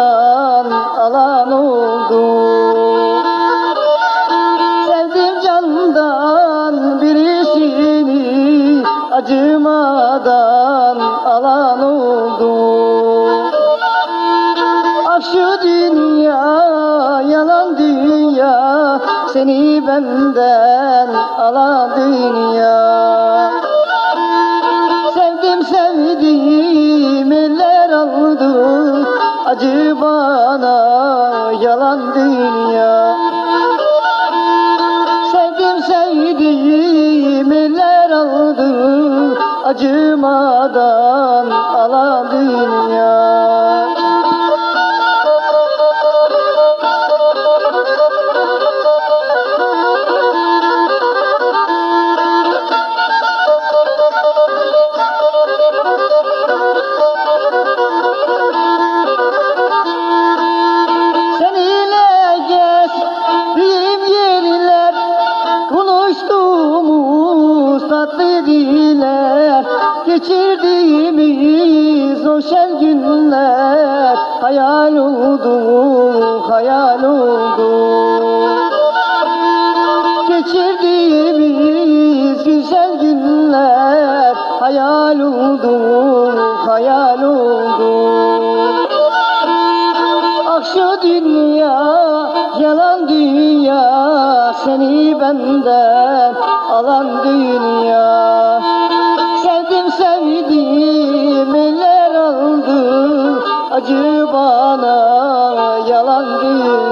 sevdadan alan oldu. Sevdim candan birisini acımadan alan oldu. Ah şu dünya yalan dünya seni benden alan dünya. Yalan dünya. Sevdim sevdim eller aldı Acımadan alan dünya Tatlı diller Geçirdiğimiz o şen günler Hayal oldu, hayal oldu. Geçirdiğimiz güzel günler Hayal oldu, hayal oldu. Ah şu seni benden alan dünya. Sevdim sevdim eller aldı acı bana yalan dünya